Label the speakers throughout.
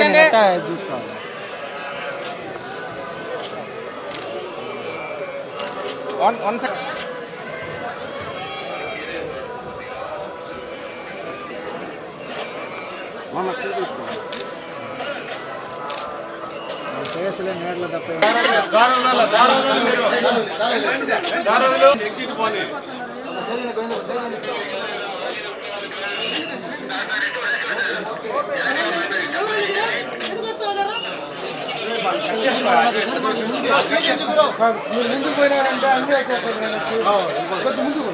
Speaker 1: ఎట్టా తీసుకోవాలి. One one second తప్ప మీరు ముందుకు పోయినారంటే అన్నీ వచ్చేస్తారు కొంచెం ముందుకు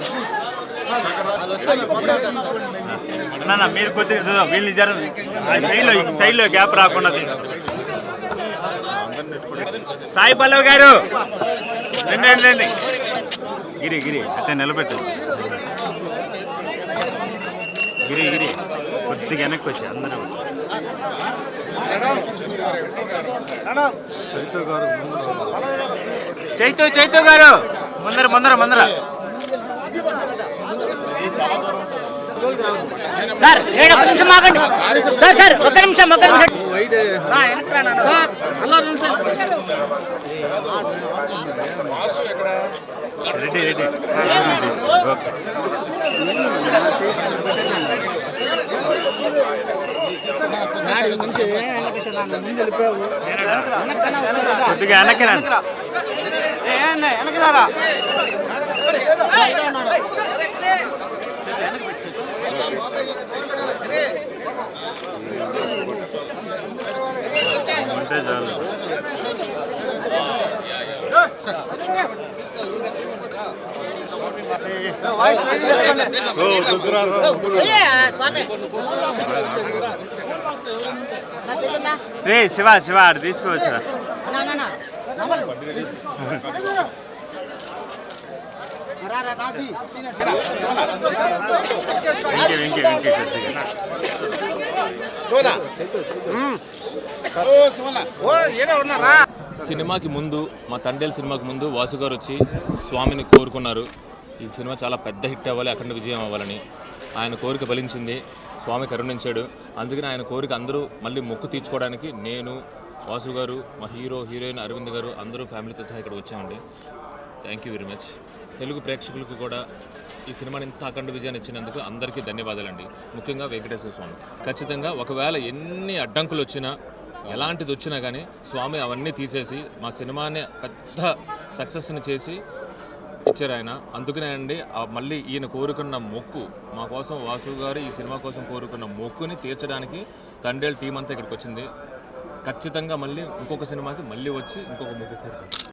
Speaker 2: మీరు కొద్దిగా వీళ్ళు వీళ్ళని జర సైడ్లో సైడ్లో గ్యాప్ రాకుండా సాయి పల్లవ్ గారు రండి రండి గిరి గిరి అతను నిలబెట్టు. గిరి గిరి కొద్దిగా వెనక్కి వచ్చి అందరూ చైతు చైతు గారు. ముందర ముందర ముందర.
Speaker 3: సార్ ఏడు ఒక నిమిషం ఆగండి. సార్ సార్ ఒక నిమిషం ఒక నిమిషం.
Speaker 1: Sir hello sir.
Speaker 2: Ready ready. Okay.
Speaker 1: నాడు నుంచి వెంకటేశ్వర నాన్న ముందు వెళ్ళిపోయావు
Speaker 2: కొద్దిగా వెనక్కి రండి ఉంటే చాలు ఓ, రుద్రా,
Speaker 3: స్వామి నా చేతున్నా
Speaker 2: రే శివ శివ ఆడు వెంకి వెంకి వెంకి కొద్దిగా
Speaker 1: ఉన్నారా
Speaker 4: సినిమాకి ముందు మా తండేల్ సినిమాకి ముందు వాసు గారు వచ్చి స్వామిని కోరుకున్నారు. ఈ సినిమా చాలా పెద్ద హిట్ అవ్వాలి అఖండ విజయం అవ్వాలని. ఆయన కోరిక ఫలించింది. స్వామి కరుణించాడు. అందుకని ఆయన కోరిక అందరూ మళ్ళీ మొక్కు తీర్చుకోవడానికి నేను వాసు గారు మా హీరో హీరోయిన్ అరవింద్ గారు అందరూ ఫ్యామిలీతో సహా ఇక్కడ వచ్చామండి. Thank you very much Telugu ప్రేక్షకులకు కూడా ఈ సినిమాని ఇంత అఖండ విజయాన్ని ఇచ్చినందుకు అందరికీ ధన్యవాదాలండి. ముఖ్యంగా వెంకటేశ్వర స్వామి. ఖచ్చితంగా ఒకవేళ ఎన్ని అడ్డంకులు వచ్చినా ఎలాంటిది వచ్చినా కానీ స్వామి అవన్నీ తీసేసి మా సినిమాని పెద్ద సక్సెస్ని చేసి ఇచ్చారు ఆయన. అందుకనే అండి ఆ మళ్ళీ ఈయన కోరుకున్న మొక్కు మా కోసం వాసు గారు ఈ సినిమా కోసం కోరుకున్న మొక్కుని తీర్చడానికి తండేల్ టీం అంతా ఇక్కడికి వచ్చింది. ఖచ్చితంగా మళ్ళీ ఇంకొక సినిమాకి మళ్ళీ వచ్చి ఇంకొక మొక్కు కోరుకుంటాం.